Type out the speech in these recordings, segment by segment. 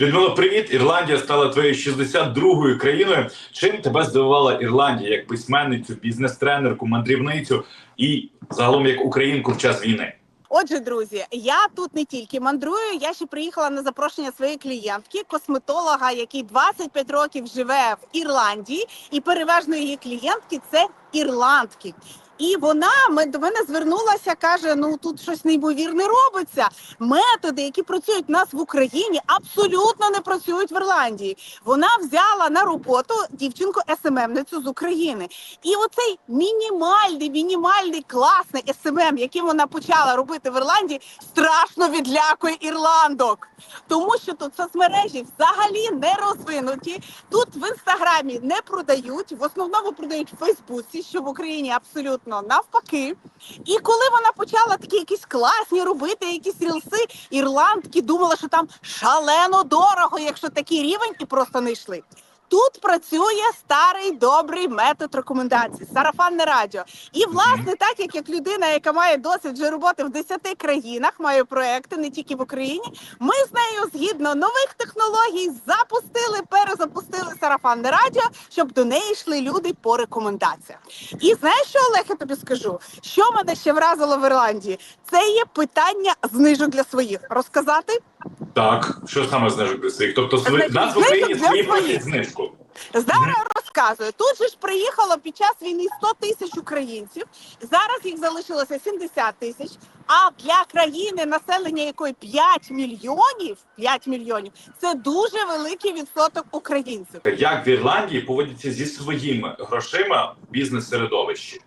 Людмила, привіт! Ірландія стала твоєю 62-ю країною. Чим тебе здивувала Ірландія як письменницю, бізнес-тренерку, мандрівницю і загалом як українку в час війни? Отже, друзі, я тут не тільки мандрую, я ще приїхала на запрошення своєї клієнтки, косметолога, який 25 років живе в Ірландії, і переважно її клієнтки це ірландки. І вона до мене звернулася, каже: ну тут щось неймовірне робиться. Методи, які працюють у нас в Україні, абсолютно не працюють в Ірландії. Вона взяла на роботу дівчинку СММницю з України. І оцей мінімальний, мінімальний класний СММ, яким вона почала робити в Ірландії, страшно відлякує ірландок. Тому що тут соцмережі взагалі не розвинуті. Тут в інстаграмі не продають, в основному продають в Фейсбуці, що в Україні абсолютно навпаки. І коли вона почала такі якісь класні робити, якісь рілси, ірландки думали, що там шалено дорого, якщо такий рівень, і просто не йшли. Тут працює старий добрий метод рекомендацій, сарафанне радіо. І власне, так як, як людина, яка має досвід вже роботи в 10 країнах, має проекти не тільки в Україні. Ми з нею згідно нових технологій запустили, перезапустили сарафанне радіо, щоб до неї йшли люди по рекомендаціях. І знаєш, що Олег, я тобі скажу? Що мене ще вразило в Ірландії? Це є питання знижок для своїх. Розказати? Так, що саме знижок своїх? Тобто Значить, нас в Україні для свої своїх. просять знижку. Зараз розказую. Тут же ж приїхало під час війни 100 тисяч українців. Зараз їх залишилося 70 тисяч. А для країни, населення якої 5 мільйонів, 5 мільйонів це дуже великий відсоток українців. Як в Ірландії поводяться зі своїми грошима в бізнес-середовищі?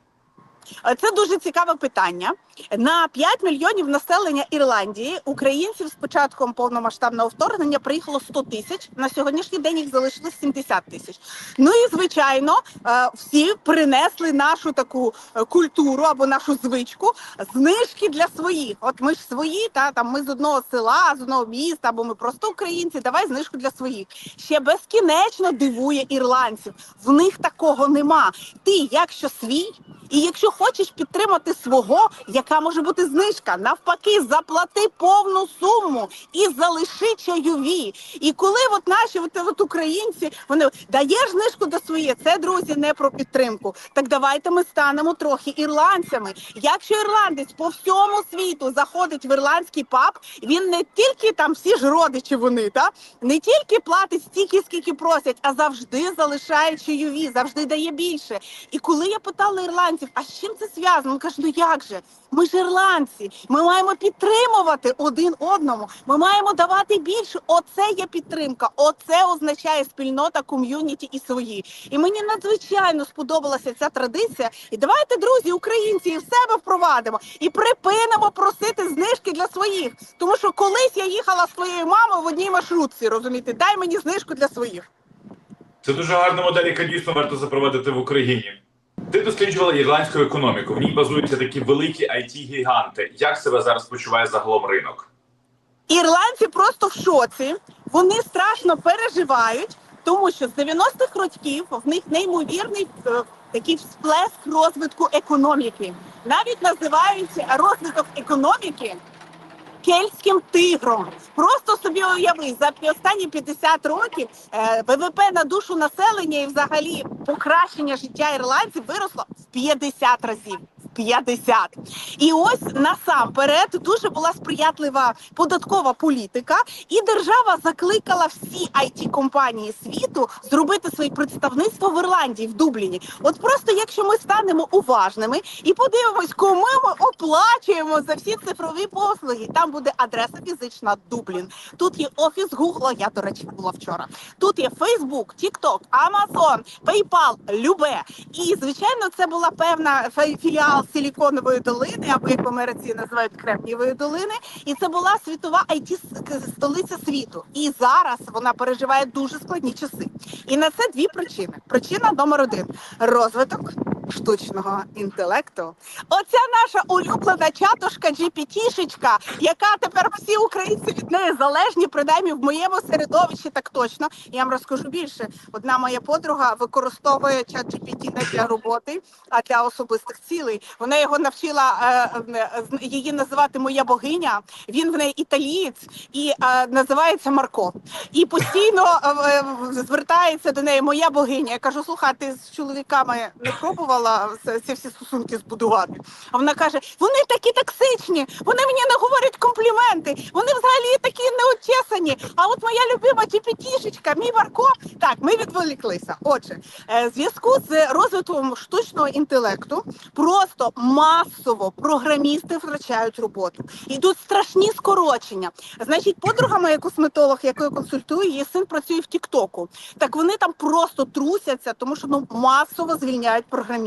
Е, Це дуже цікаве питання. На 5 мільйонів населення Ірландії українців з початком повномасштабного вторгнення приїхало 100 тисяч. На сьогоднішній день їх залишилось 70 тисяч. Ну і звичайно, е, всі принесли нашу таку е, культуру або нашу звичку знижки для своїх. От ми ж свої, та там ми з одного села, з одного міста, або ми просто українці. Давай знижку для своїх. Ще безкінечно дивує ірландців. В них такого нема. Ти, якщо свій, і якщо хочеш підтримати свого, яка може бути знижка? Навпаки, заплати повну суму і залиши чайові. І коли от наші от, от українці вони даєш знижку до своє, це друзі не про підтримку. Так давайте ми станемо трохи ірландцями. Якщо ірландець по всьому світу заходить в ірландський паб, він не тільки там всі ж родичі вони, та не тільки платить стільки, скільки просять, а завжди залишає чайові, завжди дає більше. І коли я питала ірландців, а з чим це зв'язано? Каже, ну як же? Ми ж ірландці, ми маємо підтримувати один одному. Ми маємо давати більше. Оце є підтримка. Оце означає спільнота, ком'юніті і свої. І мені надзвичайно сподобалася ця традиція. І давайте, друзі, українці, і в себе впровадимо і припинимо просити знижки для своїх. Тому що колись я їхала з своєю мамою в одній маршрутці. Розумієте, дай мені знижку для своїх. Це дуже гарна модель, яка дійсно варто запровадити в Україні. Ти досліджувала ірландську економіку. В ній базуються такі великі it гіганти Як себе зараз почуває загалом ринок? Ірландці просто в шоці. Вони страшно переживають, тому що з 90-х років в них неймовірний е, такий всплеск розвитку економіки. Навіть називають розвиток економіки кельтським тигром. Просто собі уяви, за останні 50 років е, ВВП на душу населення і взагалі покращення життя ірландців виросло в 50 разів. В 50. І ось насамперед дуже була сприятлива податкова політика, і держава закликала всі it компанії світу зробити своє представництво в Ірландії в Дубліні. От просто якщо ми станемо уважними і подивимось, кому ми оплачуємо за всі цифрові послуги, там буде адреса фізична Дублін. Тут є офіс Гугла. Я до речі була вчора. Тут є Фейсбук, Тікток, Амазон, PayPal, Любе. І звичайно, це була певна філіал Силіконової долини, або як в Америці називають Кремнієвої долини. І це була світова it столиця світу. І зараз вона переживає дуже складні часи. І на це дві причини: причина номер один розвиток штучного інтелекту. Оця наша улюблена чатушка GPT-шечка, яка тепер всі українці від неї залежні, принаймні в моєму середовищі так точно. Я вам розкажу більше. Одна моя подруга використовує чат GPT не для роботи, а для особистих цілей. Вона його навчила е, е, її називати моя богиня. Він в неї італієць і е, називається Марко. І постійно звертається до неї моя богиня. Я кажу: слухай, ти з чоловіками не пробувала це- ці всі стосунки збудувати? А вона каже: вони такі токсичні, вони мені не говорять компліменти, вони взагалі такі неочесані. А от моя любима GPT-шечка, мій Марко. Так, ми відволіклися. Отже, е, в зв'язку з розвитком штучного інтелекту просто масово програмісти втрачають роботу. Йдуть страшні скорочення. Значить, подруга моя косметолог, яку я консультую, її син працює в Тіктоку. Так вони там просто трусяться, тому що ну масово звільняють програмістів.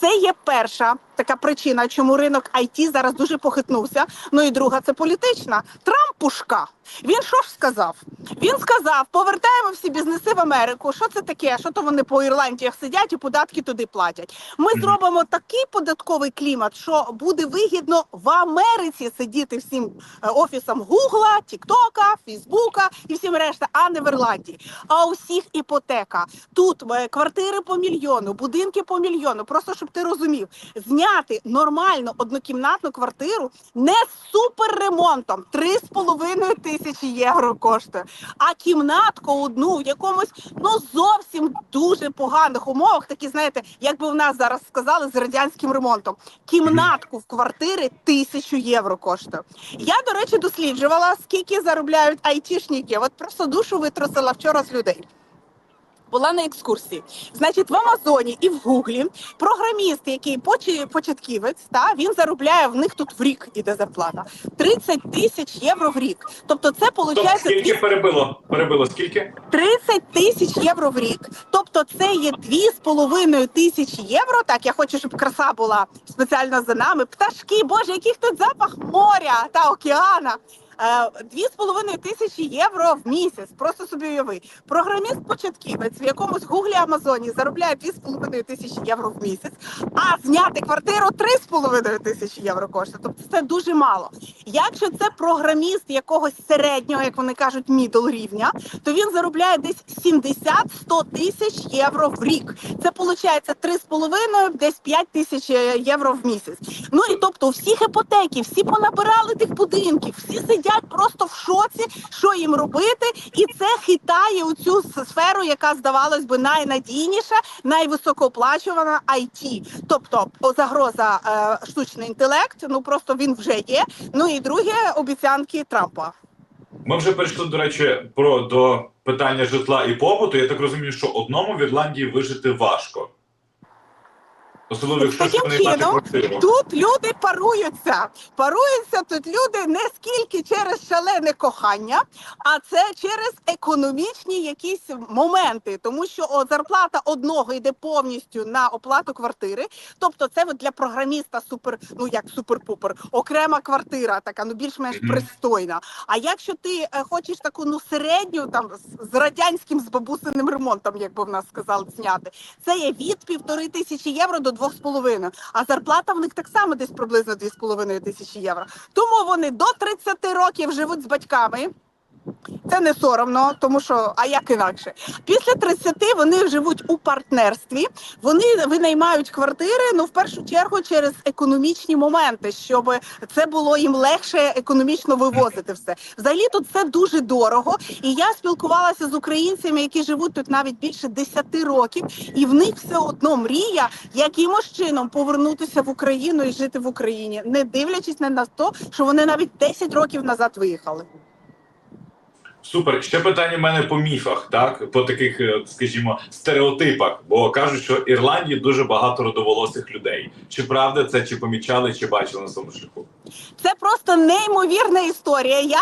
Це є перша така причина, чому ринок IT зараз дуже похитнувся. Ну і друга це політична. Трамп пушка. Він що ж сказав? Він сказав: повертаємо всі бізнеси в Америку. Що це таке? Що то вони по Ірландіях сидять і податки туди платять? Ми зробимо такий податковий клімат, що буде вигідно в Америці сидіти всім е, офісам Гугла, Тіктока, Фейсбука і всім решта, а не в Ірландії. А у всіх іпотека. Тут е, квартири по мільйону, будинки по мільйону. Просто щоб ти розумів, зняти нормальну однокімнатну квартиру не з суперремонтом 3,5 тисячі євро коштує. А кімнатку одну в якомусь ну зовсім дуже поганих умовах, такі знаєте, як би в нас зараз сказали з радянським ремонтом. Кімнатку в квартири тисячу євро коштує. Я, до речі, досліджувала, скільки заробляють айтішники. От просто душу витрусила вчора з людей. Була на екскурсії. Значить, в Амазоні і в Гуглі програміст, який початківець, та він заробляє в них тут в рік іде зарплата 30 тисяч євро в рік. Тобто, це Тобто, виходить скільки перебило? Перебило скільки? 30 тисяч євро в рік. Тобто це є 2,5 тисячі євро. Так, я хочу, щоб краса була спеціально за нами. Пташки, боже, яких тут запах моря та океана. Е, Дві з половиною тисячі євро в місяць. Просто собі уяви. Програміст початківець в якомусь гуглі Амазоні заробляє дві з половиною тисячі євро в місяць, а зняти квартиру три з половиною тисячі євро коштує. Тобто це дуже мало. Якщо це програміст якогось середнього, як вони кажуть, мідл рівня, то він заробляє десь 70-100 тисяч євро в рік. Це виходить 3,5, десь 5 тисяч е, євро в місяць. Ну і тобто, у всіх іпотеки, всі понабирали тих будинків, всі сидять просто в шоці, що їм робити, і це хитає у цю сферу, яка здавалось би найнадійніша, найвисокооплачувана IT. Тобто загроза е, штучний інтелект. Ну просто він вже є. Ну і друге обіцянки Трампа. Ми вже перейшли, до речі, про до питання житла і побуту. Я так розумію, що одному в Ірландії вижити важко. Особливо, якщо Таким мати чином, квартиру. Тут люди паруються. Паруються тут люди не скільки через шалене кохання, а це через економічні якісь моменти, тому що о, зарплата одного йде повністю на оплату квартири. Тобто, це от для програміста супер, ну як супер-пупер, окрема квартира, така ну більш-менш Мгм. пристойна. А якщо ти е, хочеш таку ну середню, там з- з радянським з бабусиним ремонтом, як би в нас сказали, зняти, це є від півтори тисячі євро до двох з половиною. А зарплата в них так само десь приблизно дві з половиною тисячі євро. Тому вони до 30 років живуть з батьками. Це не соромно, тому що а як інакше? Після 30 вони живуть у партнерстві. Вони винаймають квартири. Ну в першу чергу через економічні моменти, щоб це було їм легше економічно вивозити все. Взагалі тут все дуже дорого. І я спілкувалася з українцями, які живуть тут навіть більше 10 років, і в них все одно мрія якимось чином повернутися в Україну і жити в Україні, не дивлячись на те, що вони навіть 10 років назад виїхали. Супер. Ще питання в мене по міфах, так по таких, е, скажімо, стереотипах. Бо кажуть, що в Ірландії дуже багато родоволосих людей. Чи правда це, чи помічали, чи бачили на своєму шляху? Це просто неймовірна історія. Я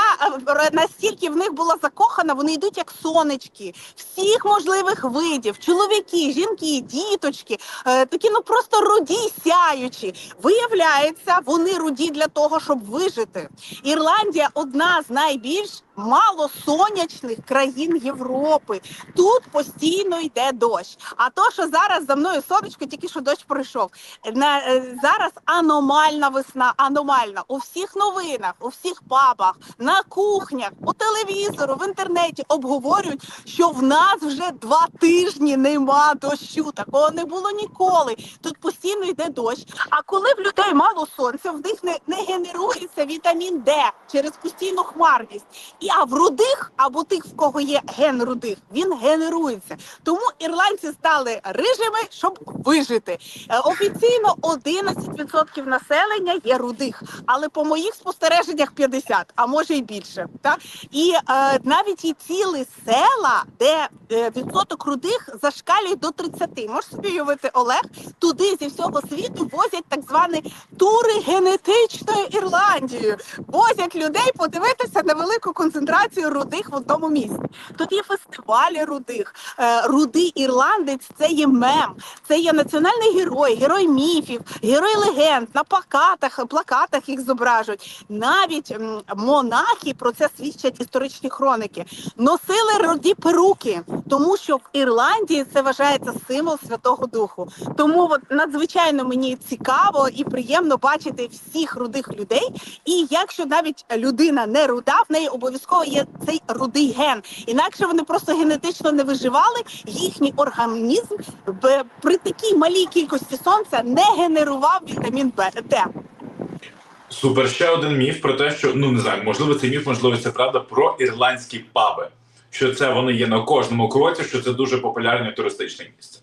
е, настільки в них була закохана, вони йдуть як сонечки всіх можливих видів: чоловіки, жінки, діточки, е, такі ну просто руді сяючі. Виявляється, вони руді для того, щоб вижити. Ірландія одна з найбільш малосонячних країн Європи. Тут постійно йде дощ. А то, що зараз за мною сонечко, тільки що дощ пройшов. На е, зараз аномальна весна, аномальна у всіх новинах, у всіх пабах, на кухнях, по телевізору, в інтернеті обговорюють, що в нас вже два тижні нема дощу. Такого не було ніколи. Тут постійно йде дощ. А коли в людей мало сонця, в них не, не генерується вітамін Д через постійну хмарність. І а в рудих або тих, в кого є ген рудих, він генерується. Тому ірландці стали рижими, щоб вижити. Е, Офіційно 11% населення є рудих, але по моїх спостереженнях 50, а може й більше. Так? І е, навіть є цілі села, де е, відсоток рудих зашкалює до 30. Можеш собі уявити, Олег, туди зі всього світу возять так звані тури генетичною Ірландією. Возять людей подивитися на велику концентрацію рудих в одному місці. Тут є фестивалі рудих. Е, Рудий ірландець це є мем, це є національний герой, герой міфів, герой легенд. На плакатах, плакатах їх зображують. Навіть монахи про це свідчать історичні хроники. Носили руді перуки, тому що в Ірландії це вважається символ Святого Духу. Тому от надзвичайно мені цікаво і приємно бачити всіх рудих людей. І якщо навіть людина не руда, в неї обов'язково є цей рудий ген. Інакше вони просто генетично не виживали. Їхній організм при такій малій кількості сонця не генерував вітамін Б. Супер. Ще один міф про те, що ну не знаю, можливо, це міф, можливо, це правда про ірландські паби. Що це вони є на кожному кроці, що це дуже популярне туристичне місце.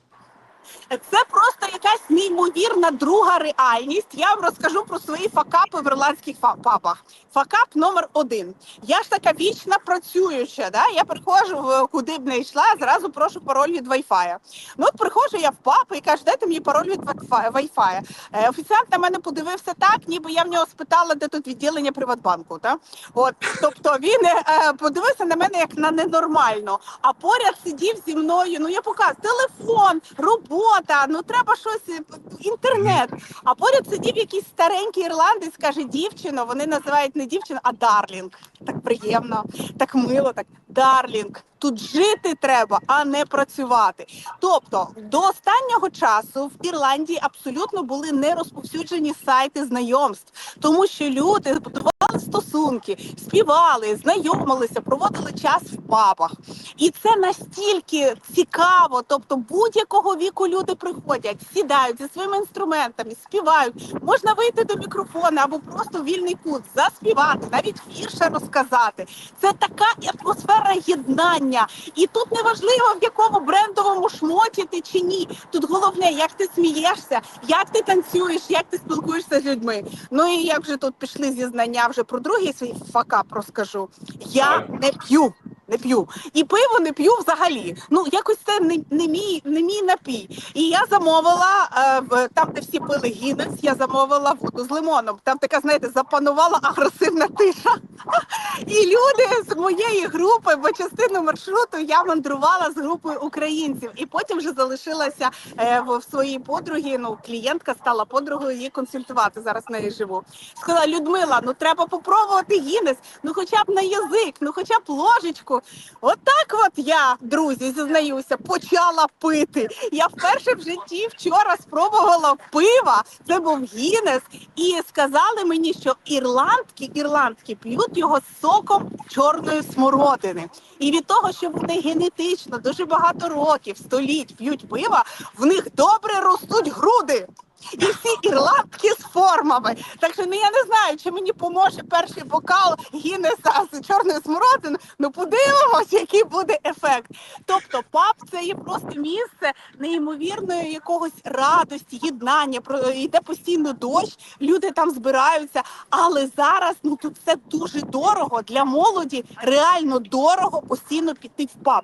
Це просто якась неймовірна друга реальність. Я вам розкажу про свої факапи в ірландських пабах. Факап номер один. Я ж така вічна працююча. Да? Я приходжу куди б не йшла, зразу прошу пароль від Wi-Fi. Ну от приходжу я в паб і кажу, дайте мені пароль від Wi-Fi. Е, Офіціант на мене подивився так, ніби я в нього спитала, де тут відділення Приватбанку. Та? От, тобто він е, подивився на мене як на ненормально. А поряд сидів зі мною. Ну я показую телефон, робота. Ну треба щось е, інтернет. А поряд сидів якийсь старенький ірландець, каже: дівчино. Вони називають не дівчину, а Дарлінг. Так приємно, так мило, так Дарлінг. Тут жити треба, а не працювати. Тобто до останнього часу в Ірландії абсолютно були не розповсюджені сайти знайомств, тому що люди будували стосунки, співали, знайомилися, проводили час в пабах. І це настільки цікаво. Тобто, будь-якого віку люди приходять, сідають зі своїми інструментами, співають. Можна вийти до мікрофона або просто вільний кут, заспівати, навіть вірша розказати. Це така атмосфера єднання. І тут неважливо, в якому брендовому шмоті ти чи ні. Тут головне, як ти смієшся, як ти танцюєш, як ти спілкуєшся з людьми. Ну і як вже тут пішли зізнання вже про другий свій факап розкажу. Я не п'ю. Не п'ю і пиво не п'ю взагалі. Ну якось це не, не мій не мій напій. І я замовила е, там, де всі пили гінес, я замовила воду з лимоном. Там така, знаєте, запанувала агресивна тиша. І люди з моєї групи, бо частину маршруту я мандрувала з групою українців, і потім вже залишилася е, в, своїй подругі. Ну, клієнтка стала подругою її консультувати. Зараз в неї живу. Сказала Людмила, ну треба попробувати гінес, ну хоча б на язик, ну хоча б ложечку. Отак от я, друзі, зізнаюся, почала пити. Я вперше в житті вчора спробувала пива. Це був гінес, і сказали мені, що ірландки, ірландки п'ють його соком чорної смородини. І від того, що вони генетично дуже багато років, століть п'ють пива, в них добре ростуть груди. І всі ірландки з формами. Так що ну я не знаю, чи мені поможе перший бокал Гіннеса з чорною смородиною. Ну подивимось, який буде ефект. Тобто, паб це є просто місце неймовірної якогось радості, єднання. Про йде постійно дощ, люди там збираються. Але зараз ну тут все дуже дорого для молоді. Реально дорого постійно піти в паб.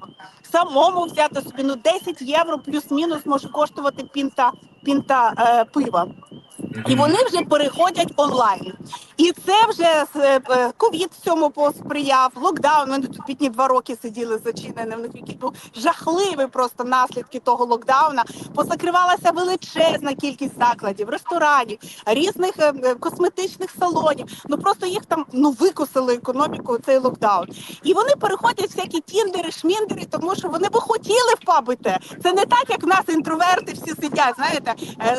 Самому взяти собі ну 10 євро плюс-мінус може коштувати пінта пінта е, пива. І вони вже переходять онлайн. І це вже е, е, ковід цьому посприяв, локдаун. Вони тут бідні два роки сиділи зачинені. В них який був жахливий просто наслідки того локдауна. Позакривалася величезна кількість закладів, ресторанів, різних е, косметичних салонів. Ну просто їх там ну викусили економіку цей локдаун. І вони переходять всякі тіндери, шміндери, тому що вони би хотіли в паб іти. Це не так, як в нас інтроверти всі сидять. Знаєте,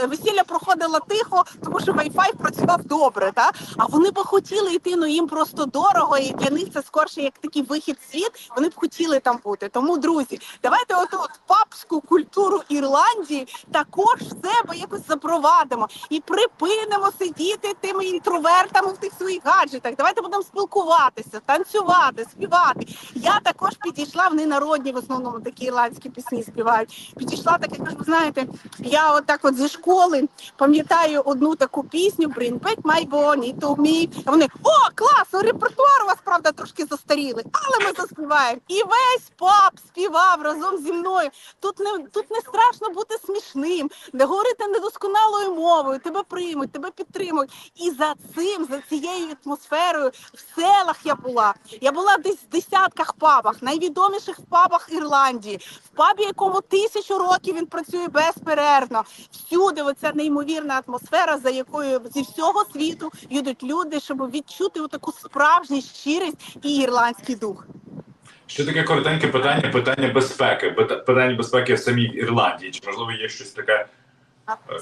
весілля проходило тихо, тому що Wi-Fi працював добре. Та а вони би хотіли йти, ну їм просто дорого, і для них це скорше як такий вихід в світ. Вони б хотіли там бути. Тому, друзі, давайте оту от папську культуру Ірландії також в себе якось запровадимо і припинимо сидіти тими інтровертами в тих своїх гаджетах. Давайте будемо спілкуватися, танцювати, співати. Я також підійшла, вони народні в основному такі ірландські пісні співають. Підійшла так, як ви знаєте, я отак от зі школи пам'ятаю одну таку пісню Bring back my Bonnie to me. А Вони о, клас! Репертуар у вас правда трошки застарілий, але ми заспіваємо. І весь пап співав разом зі мною. Тут не тут не страшно бути смішним, не говорити недосконалою мовою. Тебе приймуть, тебе підтримують. І за цим, за цією атмосферою, в селах я була. Я була десь в десятках пабах, найвідоміших пабах Ірландії, в пабі, якому тисячу років він працює безперервно. Всюди оця неймовірна атмосфера, за якою зі всього світу їдуть люди, щоб відчути таку справжню щирість і ірландський дух. Ще таке коротеньке питання: питання безпеки. Питання безпеки в самій Ірландії. Чи можливо є щось таке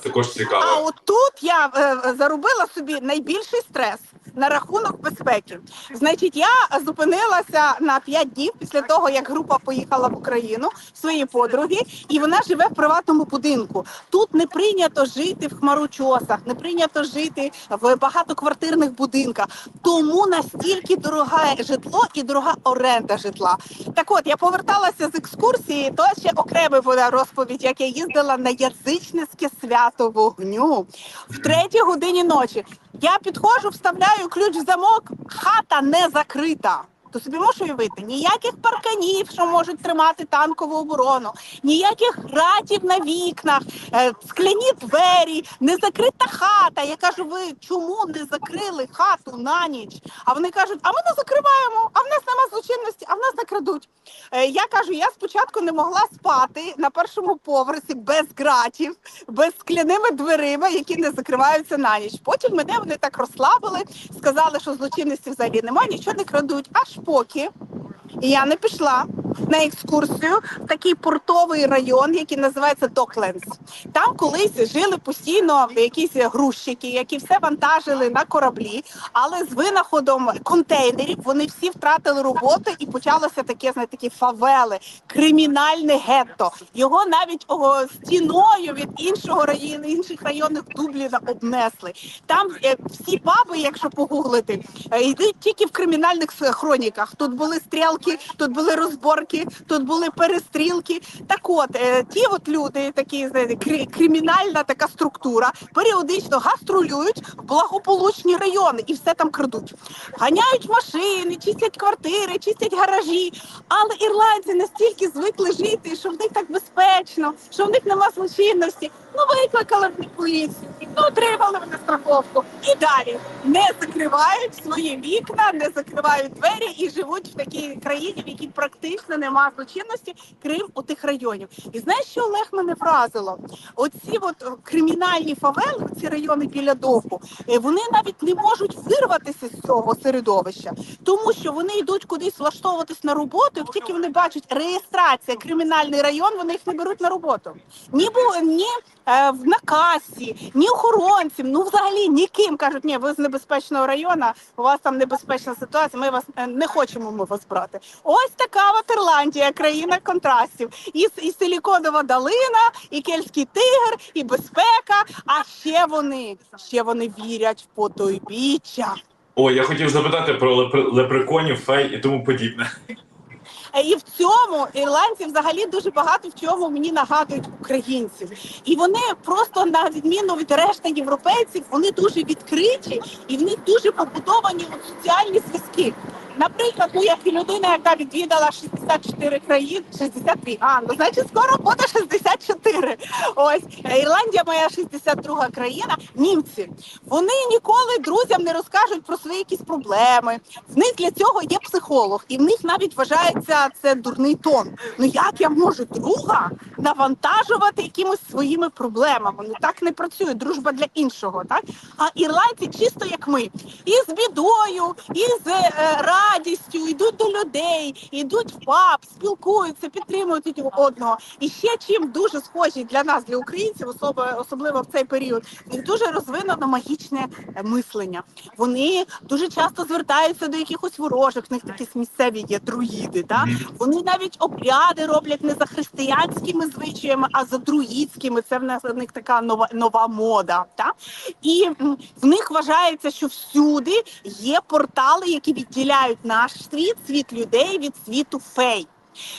також цікаве? А от тут я е, заробила собі найбільший стрес на рахунок безпеки. Значить, я зупинилася на 5 днів після того, як група поїхала в Україну своєї подруги, і вона живе в приватному будинку. Тут не прийнято жити в хмарочосах, не прийнято жити в багатоквартирних будинках. Тому настільки дороге житло і дорога оренда житла. Так от я поверталася з екскурсії, то ще окрема буде розповідь, як я їздила на язичницьке свято вогню в третій годині ночі. Я підходжу, вставляю ключ в замок, хата не закрита. То собі можеш уявити, ніяких парканів, що можуть тримати танкову оборону, ніяких гратів на вікнах, е, скляні двері, не закрита хата. Я кажу, ви чому не закрили хату на ніч? А вони кажуть, а ми не закриваємо, а в нас нема злочинності, а в нас не крадуть. Е, Я кажу, я спочатку не могла спати на першому поверсі без гратів, без скляними дверима, які не закриваються на ніч. Потім мене вони так розслабили, сказали, що злочинності взагалі немає, нічого не крадуть. Аж поки я не пішла на екскурсію в такий портовий район, який називається Докленс. Там колись жили постійно якісь грузчики, які все вантажили на кораблі, але з винаходом контейнерів вони всі втратили роботу і почалося таке знаєте, такі фавели, кримінальне гетто. Його навіть о, стіною від іншого району, інших районів Дубліна обнесли. Там е, всі паби, якщо погуглити, е, йдуть тільки в кримінальних хроніках. Тут були стрілки, тут були розборки, тут були перестрілки. Так от, е, ті от люди, такі знаєте, кри- кримінальна така структура, періодично гастролюють в благополучні райони і все там крадуть. Ганяють машини, чистять квартири, чистять гаражі. Але ірландці настільки звикли жити, що в них так безпечно, що в них нема злочинності. Ну викликали в поліцію, ну отримали вони страховку і далі не закривають свої вікна, не закривають двері і живуть в такій країні, в якій практично нема злочинності, крім у тих районів. І знаєш, що Олег мене вразило? Оці от кримінальні фавели, ці райони біля довгу, е, вони навіть не можуть вирватися з цього середовища, тому що вони йдуть кудись влаштовуватись на роботу. Як тільки вони бачать реєстрація кримінальний район, вони їх не беруть на роботу. Ні бу ні е, в накасі, ні охоронців, ну взагалі ніким кажуть, ні, ви з небезпечного району, у вас там небезпечна ситуація. Ми вас е, не хочемо ми вас брати. Ось така от Ірландія, країна контрастів. І, і силіконова долина, і кельтський тигр, і безпека. А ще вони ще вони вірять в потойбіччя. О, я хотів запитати про лепр- лепреконів, фей і тому подібне. Е, І в цьому ірландці взагалі дуже багато в чому мені нагадують українців. І вони просто на відміну від решти європейців, вони дуже відкриті і в них дуже побудовані соціальні зв'язки. Наприклад, ну як людина, яка відвідала 64 країни, 62, а ну значить скоро буде 64. Ось Е, Ірландія, моя 62 країна. Німці вони ніколи друзям не розкажуть про свої якісь проблеми. В них для цього є психолог, і в них навіть вважається це дурний тон. Ну як я можу друга навантажувати якимось своїми проблемами? Ну так не працює. Дружба для іншого, так а ірландці чисто як ми, і з бідою, і з е, радістю йдуть до людей, йдуть в паб, спілкуються, підтримують один одного. І ще чим дуже схожі для нас, для українців, особливо, особливо в цей період, в них дуже розвинено магічне мислення. Вони дуже часто звертаються до якихось ворожих, в них такі місцеві є друїди. Так? Вони навіть обряди роблять не за християнськими звичаями, а за друїдськими. Це в нас в них така нова нова мода. Так? І в них вважається, що всюди є портали, які відділяють наш світ, світ людей від світу фей.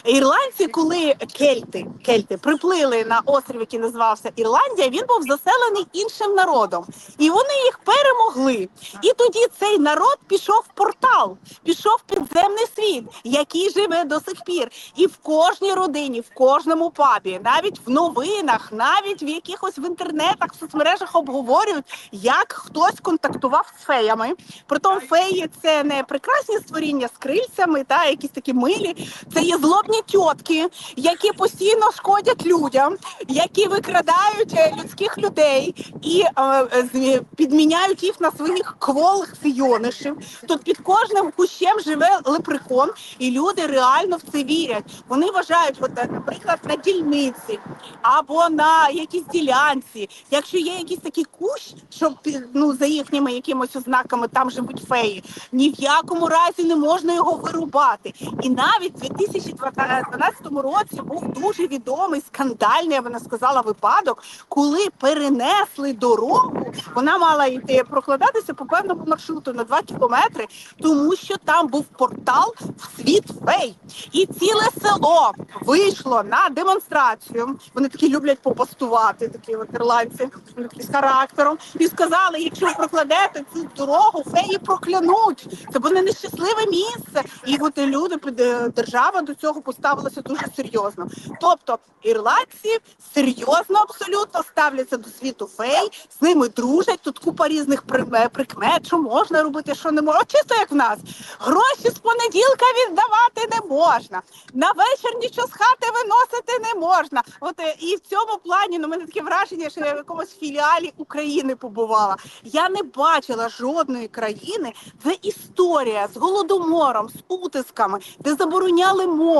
Ірландці, коли кельти, кельти приплили на острів, який називався Ірландія, він був заселений іншим народом, і вони їх перемогли. І тоді цей народ пішов в портал, пішов в підземний світ, який живе до сих пір. І в кожній родині, в кожному пабі, навіть в новинах, навіть в якихось в інтернетах, в соцмережах обговорюють, як хтось контактував з феями. Притом феї це не прекрасні створіння з крильцями, та якісь такі милі. Це є злобні тітки, які постійно шкодять людям, які викрадають е, людських людей і е, е, підміняють їх на своїх кволих фіонишів. Тут під кожним кущем живе лепрекон, і люди реально в це вірять. Вони вважають, от, е, наприклад, на дільниці або на якійсь ділянці. Якщо є якийсь такий кущ, що ну за їхніми якимось ознаками там живуть феї, ні в якому разі не можна його вирубати. І навіть в 2012 році був дуже відомий скандальний, я не сказала, випадок, коли перенесли дорогу. Вона мала йти прокладатися по певному маршруту на 2 кілометри, тому що там був портал в світ фей. І ціле село вийшло на демонстрацію. Вони такі люблять попастувати, такі от ірландці, з характером. І сказали: якщо ви прокладете цю дорогу, феї проклянуть. Це буде нещасливе місце. І от люди е, держава до цього поставилася дуже серйозно. Тобто ірландці серйозно абсолютно ставляться до світу фей, з ними дружать. Тут купа різних прикмет, що можна робити, що не можна. Чисто як в нас. Гроші з понеділка віддавати не можна. На вечір нічого з хати виносити не можна. От е, і в цьому плані ну, мене таке враження, що я в якомусь філіалі України побувала. Я не бачила жодної країни, де історія з голодомором, з утисками, де забороняли мову,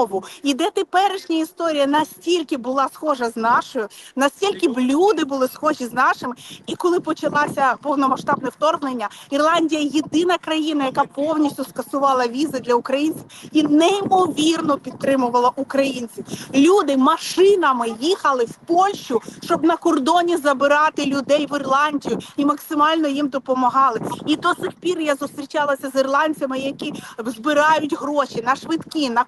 і де теперішня історія настільки була схожа з нашою, настільки б люди були схожі з нашими. І коли почалося повномасштабне вторгнення, Ірландія єдина країна, яка повністю скасувала візи для українців і неймовірно підтримувала українців. Люди машинами їхали в Польщу, щоб на кордоні забирати людей в Ірландію і максимально їм допомагали. І до сих пір я зустрічалася з ірландцями, які збирають гроші на швидкі, на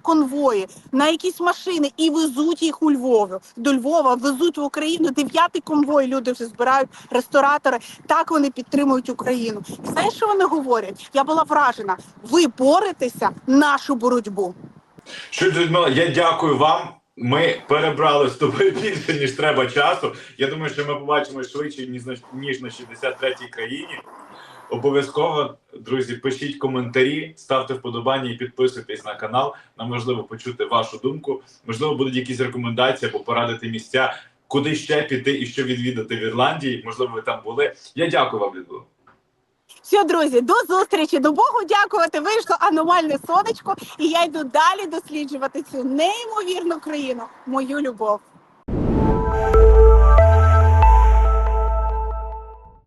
конвої, на якісь машини і везуть їх у Львові. До Львова везуть в Україну. Дев'ятий конвой люди вже збирають ресторатори. Так вони підтримують Україну. Знаєш, що вони говорять? Я була вражена. Ви боретеся нашу боротьбу. Що я дякую вам. Ми перебрали з тобою більше ніж треба часу. Я думаю, що ми побачимо швидше ніж на 63-й країні. Обов'язково, друзі, пишіть коментарі, ставте вподобання і підписуйтесь на канал. Нам важливо почути вашу думку. Можливо, будуть якісь рекомендації або порадити місця, куди ще піти і що відвідати в Ірландії. Можливо, ви там були. Я дякую вам, Людмила. Все, друзі, до зустрічі. До Богу дякувати. Вийшло аномальне сонечко, і я йду далі досліджувати цю неймовірну країну, мою любов.